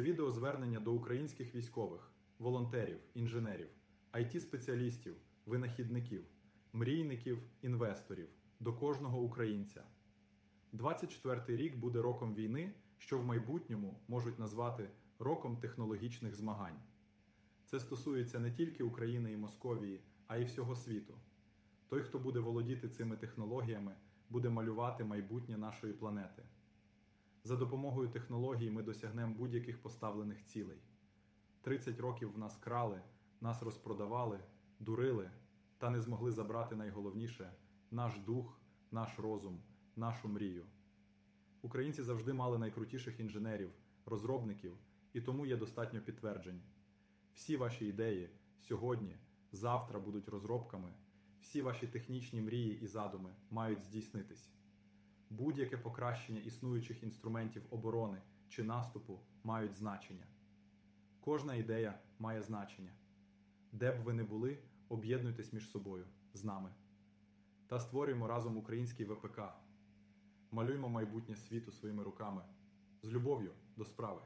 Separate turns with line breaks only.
Це відеозвернення до українських військових, волонтерів, інженерів, IT-спеціалістів, винахідників, мрійників, інвесторів, до кожного українця. 24-й рік буде роком війни, що в майбутньому можуть назвати роком технологічних змагань. Це стосується не тільки України і Московії, а й всього світу. Той, хто буде володіти цими технологіями, буде малювати майбутнє нашої планети. За допомогою технологій ми досягнемо будь-яких поставлених цілей. 30 років в нас крали, нас розпродавали, дурили та не змогли забрати найголовніше наш дух, наш розум, нашу мрію. Українці завжди мали найкрутіших інженерів, розробників, і тому є достатньо підтверджень. Всі ваші ідеї сьогодні, завтра будуть розробками, всі ваші технічні мрії і задуми мають здійснитись. Будь-яке покращення існуючих інструментів оборони чи наступу мають значення. Кожна ідея має значення. Де б ви не були, об'єднуйтесь між собою з нами та створюємо разом український ВПК. Малюймо майбутнє світу своїми руками з любов'ю до справи.